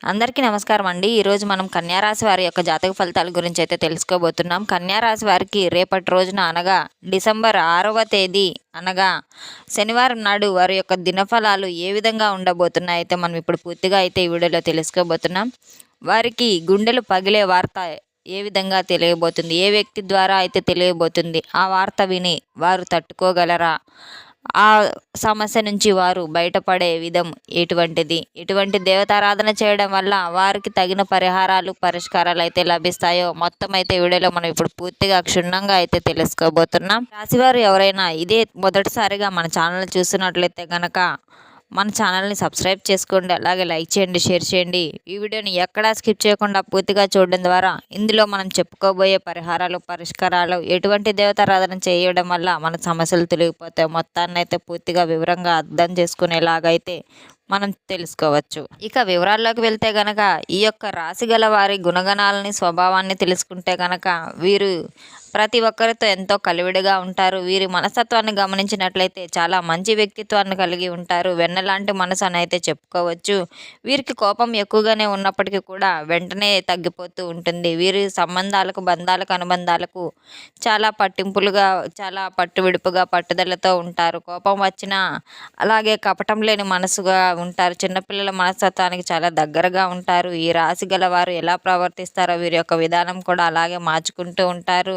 అందరికీ నమస్కారం అండి. ఈరోజు మనం కన్యారాశి వారి యొక్క జాతక ఫలితాల గురించి అయితే తెలుసుకోబోతున్నాం. కన్యారాశి వారికి రేపటి రోజున అనగా డిసెంబర్ ఆరవ తేదీ అనగా శనివారం నాడు వారి యొక్క దినఫలాలు ఏ విధంగా ఉండబోతున్నాయి అయితే మనం ఇప్పుడు పూర్తిగా అయితే ఈ వీడియోలో తెలుసుకోబోతున్నాం. వారికి గుండెలు పగిలే వార్త ఏ విధంగా తెలియబోతుంది? ఏ వ్యక్తి ద్వారా అయితే తెలియబోతుంది? ఆ వార్త విని వారు తట్టుకోగలరా? ఆ సమస్య నుంచి వారు బయటపడే విధం ఎటువంటిది? ఎటువంటి దేవతారాధన చేయడం వల్ల వారికి తగిన పరిహారాలు పరిష్కారాలు అయితే లభిస్తాయో? మొత్తం అయితే వీడియోలో మనం ఇప్పుడు పూర్తిగా క్షుణ్ణంగా అయితే తెలుసుకోబోతున్నాం. రాశివారు ఎవరైనా ఇదే మొదటిసారిగా మన ఛానల్ చూస్తున్నట్లయితే కనుక మన ఛానల్ని సబ్స్క్రైబ్ చేసుకోండి అలాగే లైక్ చేయండి షేర్ చేయండి. ఈ వీడియోని ఎక్కడా స్కిప్ చేయకుండా పూర్తిగా చూడడం ద్వారా ఇందులో మనం చెప్పుకోబోయే పరిహారాలు పరిష్కారాలు ఎటువంటి దేవతారాధన చేయడం వల్ల మన సమస్యలు తొలగిపోతాయి మొత్తాన్ని అయితే పూర్తిగా వివరంగా అర్థం చేసుకునేలాగైతే మనం తెలుసుకోవచ్చు. ఇక వివరాల్లోకి వెళ్తే గనక ఈ యొక్క రాశి గల వారి గుణగణాలని స్వభావాన్ని తెలుసుకుంటే గనక వీరు ప్రతి ఒక్కరితో ఎంతో కలివిడిగా ఉంటారు. వీరి మనస్తత్వాన్ని గమనించినట్లయితే చాలా మంచి వ్యక్తిత్వాన్ని కలిగి ఉంటారు. వెన్నలాంటి మనసు అని అయితే చెప్పుకోవచ్చు. వీరికి కోపం ఎక్కువగానే ఉన్నప్పటికీ కూడా వెంటనే తగ్గిపోతూ ఉంటుంది. వీరి సంబంధాలకు బంధాలకు అనుబంధాలకు చాలా పట్టింపులుగా చాలా పట్టు విడుపుగా పట్టుదలతో ఉంటారు. కోపం వచ్చినా అలాగే కపటం లేని మనసుగా ఉంటారు. చిన్నపిల్లల మనస్తత్వానికి చాలా దగ్గరగా ఉంటారు. ఈ రాశి గల వారు ఎలా ప్రవర్తిస్తారో వీరి యొక్క విధానం కూడా అలాగే మార్చుకుంటూ ఉంటారు.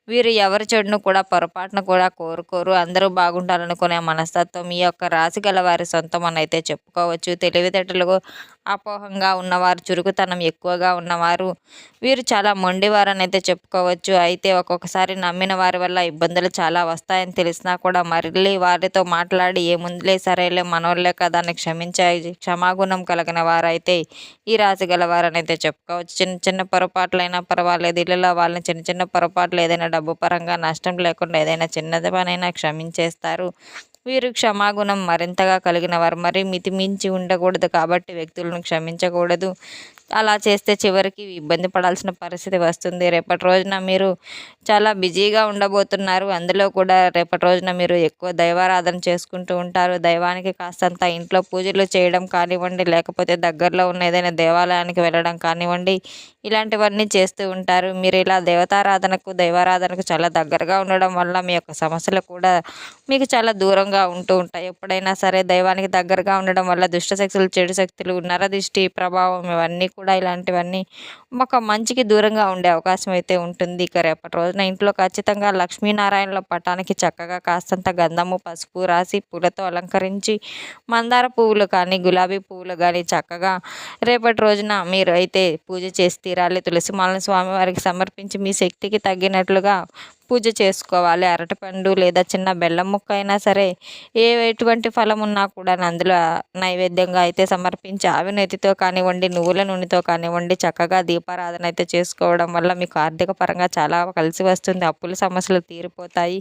వీరు ఎవరి చెడును కూడా పొరపాటున కూడా కోరుకోరు. అందరూ బాగుండాలనుకునే మనస్తత్వం ఈ యొక్క రాశి గల వారి సొంతం అని అయితే చెప్పుకోవచ్చు. తెలివితేటలు అపోహంగా ఉన్నవారు చురుకుతనం ఎక్కువగా ఉన్నవారు వీరు చాలా మొండివారని అయితే చెప్పుకోవచ్చు. అయితే ఒక్కొక్కసారి నమ్మిన వారి వల్ల ఇబ్బందులు చాలా వస్తాయని తెలిసినా కూడా మళ్ళీ వారితో మాట్లాడి ఏముందులే సరేలే మనోళ్ళే కదా అని క్షమించే క్షమాగుణం కలిగిన వారైతే ఈ రాశి గల వారని అయితే చెప్పుకోవచ్చు. చిన్న చిన్న పొరపాట్లైనా పర్వాలేదు. ఇళ్ళలో వాళ్ళని చిన్న చిన్న పొరపాట్లు ఏదైనా డబ్బు పరంగా నష్టం లేకుండా ఏదైనా చిన్నది పనైనా క్షమించేస్తారు. వీరు క్షమాగుణం మరింతగా కలిగిన వారు మరి మితిమించి ఉండకూడదు కాబట్టి వ్యక్తులను క్షమించకూడదు. అలా చేస్తే చివరికి ఇబ్బంది పడాల్సిన పరిస్థితి వస్తుంది. రేపటి రోజున మీరు చాలా బిజీగా ఉండబోతున్నారు. అందులో కూడా రేపటి రోజున మీరు ఎక్కువ దైవారాధన చేసుకుంటూ ఉంటారు. దైవానికి కాస్తంత ఇంట్లో పూజలు చేయడం కానివ్వండి లేకపోతే దగ్గరలో ఉన్న ఏదైనా దేవాలయానికి వెళ్ళడం కానివ్వండి ఇలాంటివన్నీ చేస్తూ ఉంటారు. మీరు ఇలా దేవతారాధనకు దైవారాధనకు చాలా దగ్గరగా ఉండడం వల్ల మీ యొక్క సమస్యలు కూడా మీకు చాలా దూరం దూరంగా ఉంటూ ఉంటాయి. ఎప్పుడైనా సరే దైవానికి దగ్గరగా ఉండడం వల్ల దుష్ట శక్తులు చెడు శక్తులు నరదిష్టి ప్రభావం ఇవన్నీ కూడా ఇలాంటివన్నీ ఒక మంచికి దూరంగా ఉండే అవకాశం అయితే ఉంటుంది. ఇక రేపటి రోజున ఇంట్లో ఖచ్చితంగా లక్ష్మీనారాయణల పటానికి చక్కగా కాస్తంత గంధము పసుపు రాసి పూలతో అలంకరించి మందార పువ్వులు కానీ గులాబీ పువ్వులు కానీ చక్కగా రేపటి రోజున మీరు అయితే పూజ చేసి తీరాలి. తులసి మాలను స్వామివారికి సమర్పించి మీ శక్తికి తగ్గినట్లుగా పూజ చేసుకోవాలి. అరటిపండు లేదా చిన్న బెల్లం ముక్క అయినా సరే ఏ ఎటువంటి ఫలం ఉన్నా కూడా అందులో నైవేద్యంగా అయితే సమర్పించి ఆవి నెతితో కానివ్వండి నువ్వుల నూనెతో కానివ్వండి చక్కగా దీపారాధన అయితే చేసుకోవడం వల్ల మీకు ఆర్థిక పరంగా చాలా కలిసి వస్తుంది. అప్పుల సమస్యలు తీరిపోతాయి.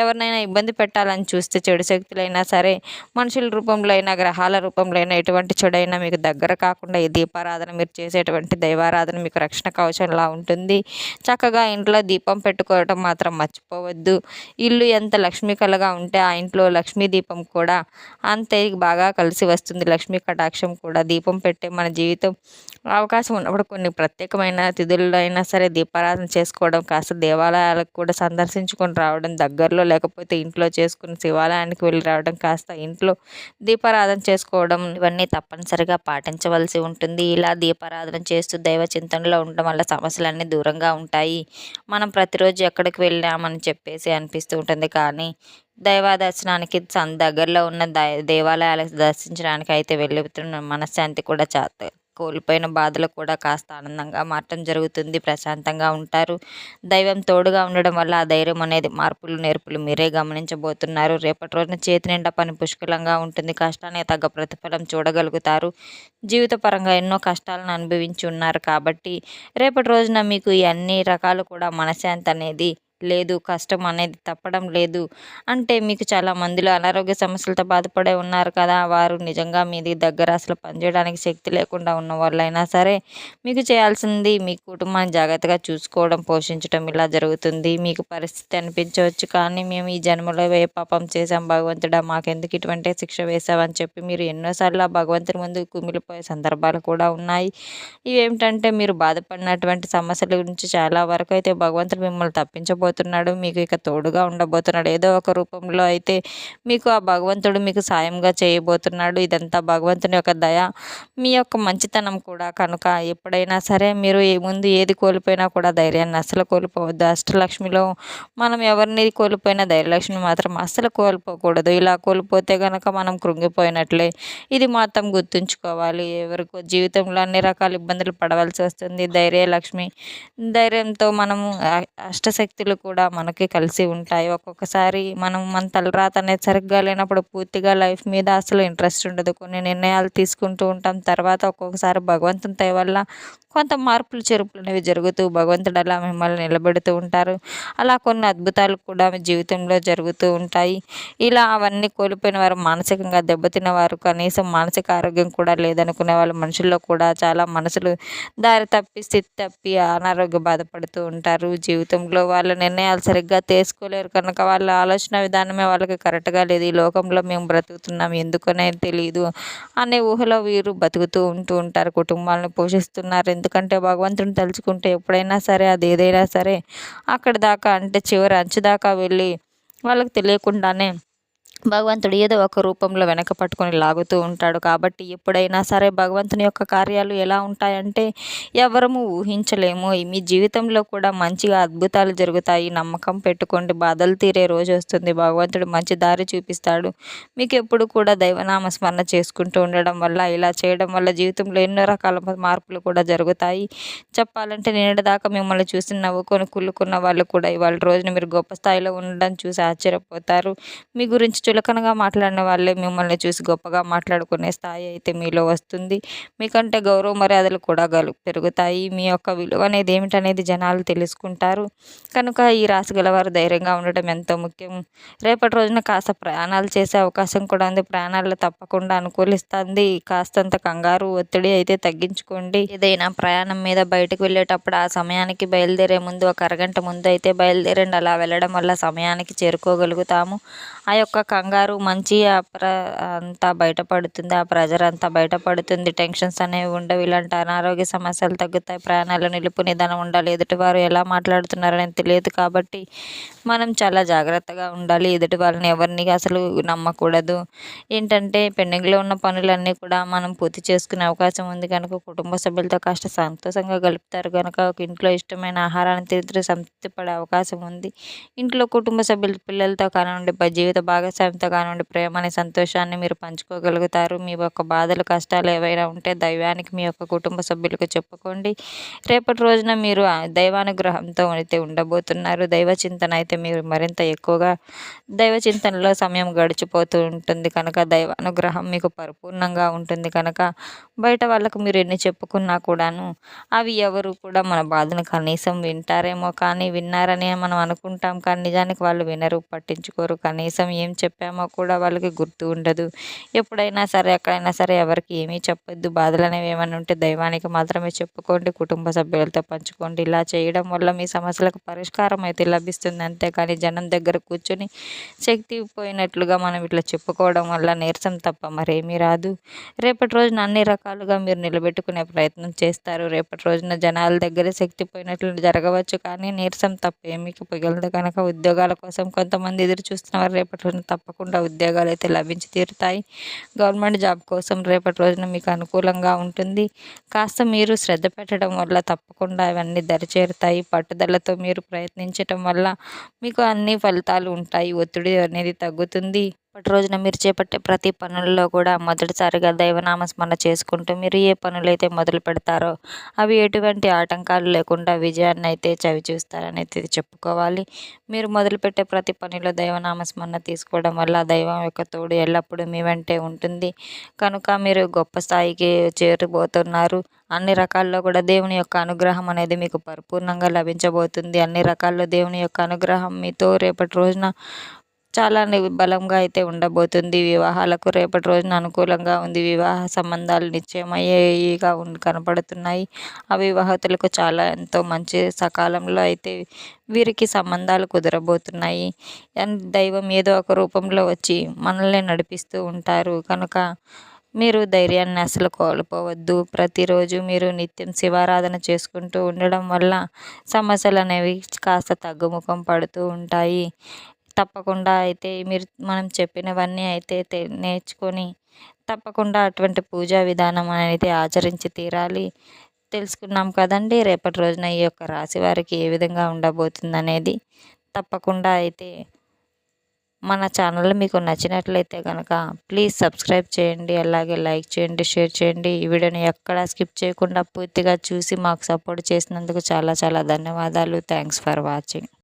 ఎవరినైనా ఇబ్బంది పెట్టాలని చూస్తే చెడు శక్తులైనా సరే మనుషుల రూపంలో అయినా గ్రహాల రూపంలో అయినా ఎటువంటి చెడైనా మీకు దగ్గర కాకుండా ఈ దీపారాధన మీరు చేసేటువంటి దైవారాధన మీకు రక్షణ కవచంలా ఉంటుంది. చక్కగా ఇంట్లో దీపం పెట్టుకోవడం మాత్రం మాత్రం మర్చిపోవద్దు. ఇల్లు ఎంత లక్ష్మీకలగా ఉంటే ఆ ఇంట్లో లక్ష్మీ దీపం కూడా అంతే బాగా కలిసి వస్తుంది. లక్ష్మీ కటాక్షం కూడా దీపం పెట్టే మన జీవితం అవకాశం ఉన్నప్పుడు కొన్ని ప్రత్యేకమైన తిథుల్లో అయినా సరే దీపారాధన చేసుకోవడం కాస్త దేవాలయాలకు కూడా సందర్శించుకొని రావడం దగ్గరలో లేకపోతే ఇంట్లో చేసుకుని శివాలయానికి వెళ్ళి రావడం కాస్త ఇంట్లో దీపారాధన చేసుకోవడం ఇవన్నీ తప్పనిసరిగా పాటించవలసి ఉంటుంది. ఇలా దీపారాధన చేస్తూ దైవ చింతనలో ఉండడం వల్ల సమస్యలన్నీ దూరంగా ఉంటాయి. మనం ప్రతిరోజు ఎక్కడికి వెళ్ళి వెళ్ళామని చెప్పేసి అనిపిస్తూ ఉంటుంది. కానీ దైవ దర్శనానికి దగ్గరలో ఉన్న దేవాలయాలకు దర్శించడానికి అయితే వెళ్ళిపోతున్న మనశ్శాంతి కూడా చా కోల్పోయిన బాధలు కూడా కాస్త ఆనందంగా మారటం జరుగుతుంది. ప్రశాంతంగా ఉంటారు. దైవం తోడుగా ఉండడం వల్ల ఆ ధైర్యం అనేది మార్పులు నేర్పులు మీరే గమనించబోతున్నారు. రేపటి రోజున చేతి నిండా పని పుష్కలంగా ఉంటుంది. కష్టాన్ని తగ్గ ప్రతిఫలం చూడగలుగుతారు. జీవితపరంగా ఎన్నో కష్టాలను అనుభవించి ఉన్నారు. కాబట్టి రేపటి రోజున మీకు ఈ అన్ని రకాలు కూడా మనశ్శాంతి అనేది లేదు కష్టం అనేది తప్పడం లేదు అంటే మీకు చాలా మందిలో అనారోగ్య సమస్యలతో బాధపడే ఉన్నారు కదా వారు నిజంగా మీది దగ్గర అసలు పనిచేయడానికి శక్తి లేకుండా ఉన్న వాళ్ళైనా సరే మీకు చేయాల్సింది మీ కుటుంబాన్ని జాగ్రత్తగా చూసుకోవడం పోషించడం ఇలా జరుగుతుంది. మీకు పరిస్థితి అనిపించవచ్చు కానీ మేము ఈ జన్మలో ఏ పాపం చేసాం భగవంతుడా మాకెందుకు ఇటువంటి శిక్ష వేసావని చెప్పి మీరు ఎన్నోసార్లు ఆ భగవంతుని ముందు కుమిలిపోయే సందర్భాలు కూడా ఉన్నాయి. ఇవేమిటంటే మీరు బాధపడినటువంటి సమస్యల గురించి చాలా వరకు అయితే భగవంతుడు మిమ్మల్ని ఉండబోతున్నాడు మీకు ఇక తోడుగా ఉండబోతున్నాడు. ఏదో ఒక రూపంలో అయితే మీకు ఆ భగవంతుడు మీకు సాయంగా చేయబోతున్నాడు. ఇదంతా భగవంతుని యొక్క దయ మీ యొక్క మంచితనం కూడా. కనుక ఎప్పుడైనా సరే మీరు ఏ ముందు ఏది కోల్పోయినా కూడా ధైర్యాన్ని అస్సలు కోల్పోవద్దు. అష్టలక్ష్మిలో మనం ఎవరిని కోల్పోయినా ధైర్యలక్ష్మి మాత్రం అస్సలు కోల్పోకూడదు. ఇలా కోల్పోతే కనుక మనం కృంగిపోయినట్లే. ఇది మాత్రం గుర్తుంచుకోవాలి. ఎవరికో జీవితంలో అన్ని రకాల ఇబ్బందులు పడవలసి వస్తుంది. ధైర్యలక్ష్మి ధైర్యంతో మనము అష్టశక్తులు కూడా మనకి కలిసి ఉంటాయి. ఒక్కొక్కసారి మనం మన తలరాత అనేది సరిగ్గా లేనప్పుడు పూర్తిగా లైఫ్ మీద అసలు ఇంట్రెస్ట్ ఉండదు. కొన్ని నిర్ణయాలు తీసుకుంటూ ఉంటాం. తర్వాత ఒక్కొక్కసారి భగవంతుని దయ వల్ల కొంత మార్పులు చెరుపులు అనేవి జరుగుతూ భగవంతుడు అలా మిమ్మల్ని నిలబెడుతూ ఉంటారు. అలా కొన్ని అద్భుతాలు కూడా మీ జీవితంలో జరుగుతూ ఉంటాయి. ఇలా అవన్నీ కోల్పోయిన వారు మానసికంగా దెబ్బతిన్న వారు కనీసం మానసిక ఆరోగ్యం కూడా లేదనుకునే వాళ్ళు మనుషుల్లో కూడా చాలా మనసులు దారి తప్పి స్థితి తప్పి అనారోగ్య బాధపడుతూ ఉంటారు. జీవితంలో వాళ్ళని నిర్ణయాలు సరిగ్గా తీసుకోలేరు కనుక వాళ్ళ ఆలోచన విధానమే వాళ్ళకి కరెక్ట్గా లేదు. ఈ లోకంలో మేము బ్రతుకుతున్నాం ఎందుకనే తెలియదు అనే ఊహలో వీరు బతుకుతూ ఉంటూ ఉంటారు. కుటుంబాలను పోషిస్తున్నారు. ఎందుకంటే భగవంతుని తలుచుకుంటే ఎప్పుడైనా సరే అది ఏదైనా సరే అక్కడి దాకా అంటే చివరి అంచు దాకా వెళ్ళి వాళ్ళకి తెలియకుండానే భగవంతుడు ఏదో ఒక రూపంలో వెనక పట్టుకొని లాగుతూ ఉంటాడు కాబట్టి ఎప్పుడైనా సరే భగవంతుని యొక్క కార్యాలు ఎలా ఉంటాయంటే ఎవరము ఊహించలేము. మీ జీవితంలో కూడా మంచిగా అద్భుతాలు జరుగుతాయి. నమ్మకం పెట్టుకోండి. బాధలు తీరే రోజు వస్తుంది. భగవంతుడు మంచి దారి చూపిస్తాడు. మీకు ఎప్పుడు కూడా దైవనామ స్మరణ చేసుకుంటూ ఉండడం వల్ల ఇలా చేయడం వల్ల జీవితంలో ఎన్నో రకాల మార్పులు కూడా జరుగుతాయి. చెప్పాలంటే నిన్నటి దాకా మిమ్మల్ని చూసి నవ్వుకొని కుళ్ళుకున్న వాళ్ళు కూడా ఇవాళ రోజున మీరు గొప్ప స్థాయిలో ఉండడం చూసి ఆశ్చర్యపోతారు. మీ గురించి చులకనగా మాట్లాడిన వాళ్ళే మిమ్మల్ని చూసి గొప్పగా మాట్లాడుకునే స్థాయి అయితే మీలో వస్తుంది. మీకంటే గౌరవ మర్యాదలు కూడా గలు పెరుగుతాయి. మీ యొక్క విలువ అనేది ఏమిటనేది జనాలు తెలుసుకుంటారు. కనుక ఈ రాశి గలవారు ధైర్యంగా ఉండటం ఎంతో ముఖ్యం. రేపటి రోజున కాస్త ప్రయాణాలు చేసే అవకాశం కూడా ఉంది. ప్రయాణాల్లో తప్పకుండా అనుకూలిస్తుంది. కాస్తంత కంగారు ఒత్తిడి అయితే తగ్గించుకోండి. ఏదైనా ప్రయాణం మీద బయటకు వెళ్ళేటప్పుడు ఆ సమయానికి బయలుదేరే ముందు ఒక అరగంట ముందు అయితే బయలుదేరండి. అలా వెళ్ళడం వల్ల సమయానికి చేరుకోగలుగుతాము. ఆ యొక్క కంగారు మంచి ఆ ప్ర అంతా బయటపడుతుంది ఆ ప్రెజర్ అంతా బయటపడుతుంది. టెన్షన్స్ అనేవి ఉండవు. ఇలాంటి అనారోగ్య సమస్యలు తగ్గుతాయి. ప్రయాణాలు నిలుపు నిదానం ఉండాలి. ఎదుటివారు ఎలా మాట్లాడుతున్నారని తెలియదు కాబట్టి మనం చాలా జాగ్రత్తగా ఉండాలి. ఎదుటి వాళ్ళని ఎవరిని అసలు నమ్మకూడదు. ఏంటంటే పెండింగ్లో ఉన్న పనులన్నీ కూడా మనం పూర్తి చేసుకునే అవకాశం ఉంది కనుక కుటుంబ సభ్యులతో కాస్త సంతోషంగా గలుపుతారు కనుక ఒక ఇంట్లో ఇష్టమైన ఆహారాన్ని తిరిగి సంతృప్తి పడే అవకాశం ఉంది. ఇంట్లో కుటుంబ సభ్యులు పిల్లలతో కానివ్వండి జీవిత భాగస్వామి కానివ్వండి ప్రేమని సంతోషాన్ని మీరు పంచుకోగలుగుతారు. మీ యొక్క బాధలు కష్టాలు ఏవైనా ఉంటే దైవానికి మీ యొక్క కుటుంబ సభ్యులకు చెప్పుకోండి. రేపటి రోజున మీరు దైవానుగ్రహంతో అయితే ఉండబోతున్నారు. దైవ చింతన అయితే మీరు మరింత ఎక్కువగా దైవ చింతనలో సమయం గడిచిపోతూ ఉంటుంది కనుక దైవానుగ్రహం మీకు పరిపూర్ణంగా ఉంటుంది కనుక బయట వాళ్ళకు మీరు ఎన్ని చెప్పుకున్నా కూడాను అవి ఎవరు కూడా మన బాధను కనీసం వింటారేమో కానీ విన్నారని మనం అనుకుంటాం కానీ నిజానికి వాళ్ళు వినరు పట్టించుకోరు. కనీసం ఏం చెప్పామో కూడా వాళ్ళకి గుర్తు ఉండదు. ఎప్పుడైనా సరే ఎక్కడైనా సరే ఎవరికి ఏమీ చెప్పొద్దు. బాధలు అనేవి ఏమైనా ఉంటే దైవానికి మాత్రమే చెప్పుకోండి కుటుంబ సభ్యులతో పంచుకోండి. ఇలా చేయడం వల్ల మీ సమస్యలకు పరిష్కారం అయితే లభిస్తుంది. అంతేకాని జనం దగ్గర కూర్చొని శక్తి పోయినట్లుగా మనం ఇట్లా చెప్పుకోవడం వల్ల నీరసం తప్ప మరేమీ రాదు. రేపటి రోజున అన్ని రకాలుగా మీరు నిలబెట్టుకునే ప్రయత్నం చేస్తారు. రేపటి రోజున జనాల దగ్గర శక్తి పోయినట్లు జరగవచ్చు కానీ నీరసం తప్ప ఏమీ మిగలదు కనుక ఉద్యోగాల కోసం కొంతమంది ఎదురు చూస్తున్నవారు రేపటి రోజున తప్పకుండా ఉద్యోగాలు అయితే లభించి తీరుతాయి. గవర్నమెంట్ జాబ్ కోసం రేపటి రోజున మీకు అనుకూలంగా ఉంటుంది. కాస్త మీరు శ్రద్ధ పెట్టడం వల్ల తప్పకుండా అవన్నీ దరిచేరుతాయి. పట్టుదలతో మీరు ప్రయత్నించటం వల్ల మీకు అన్ని ఫలితాలు ఉంటాయి. ఒత్తిడి అనేది తగ్గుతుంది. ఇప్పటి రోజున మీరు చేపట్టే ప్రతి పనుల్లో కూడా మొదటిసారిగా దైవనామస్మరణ చేసుకుంటూ మీరు ఏ పనులైతే మొదలు పెడతారో అవి ఎటువంటి ఆటంకాలు లేకుండా విజయాన్ని అయితే చవి చూస్తారని అయితే చెప్పుకోవాలి. మీరు మొదలుపెట్టే ప్రతి పనిలో దైవనామస్మరణ తీసుకోవడం వల్ల దైవం యొక్క తోడు ఎల్లప్పుడూ మీ వెంటే ఉంటుంది. కనుక మీరు గొప్ప స్థాయికి చేరబోతున్నారు. అన్ని రకాల్లో కూడా దేవుని యొక్క అనుగ్రహం అనేది మీకు పరిపూర్ణంగా లభించబోతుంది. అన్ని రకాల్లో దేవుని యొక్క అనుగ్రహం మీతో రేపటి రోజున చాలా ని- బలంగా అయితే ఉండబోతుంది. వివాహాలకు రేపటి రోజున అనుకూలంగా ఉంది. వివాహ సంబంధాలు నిశ్చయమయ్యేగా కనపడుతున్నాయి. ఆ వివాహతులకు చాలా ఎంతో మంచి సకాలంలో అయితే వీరికి సంబంధాలు కుదరబోతున్నాయి. దైవం ఏదో ఒక రూపంలో వచ్చి మనల్ని నడిపిస్తూ ఉంటారు. కనుక మీరు ధైర్యాన్ని అసలు కోల్పోవద్దు. ప్రతిరోజు మీరు నిత్యం శివారాధన చేసుకుంటూ ఉండడం వల్ల సమస్యలు అనేవి కాస్త తగ్గుముఖం పడుతూ ఉంటాయి. తప్పకుండా అయితే మీరు మనం చెప్పినవన్నీ అయితే తె- నేర్చుకొని తప్పకుండా అటువంటి పూజా విధానం అనేది ఆచరించి తీరాలి. తెలుసుకున్నాం కదండి రేపటి రోజున ఈ యొక్క రాశి వారికి ఏ విధంగా ఉండబోతుంది అనేది తప్పకుండా అయితే మన ఛానల్ మీకు నచ్చినట్లయితే కనుక ప్లీజ్ సబ్స్క్రైబ్ చేయండి అలాగే లైక్ చేయండి షేర్ చేయండి. ఈ వీడియోని ఎక్కడా స్కిప్ చేయకుండా పూర్తిగా చూసి మాకు సపోర్ట్ చేసినందుకు చాలా చాలా ధన్యవాదాలు. Thanks for watching.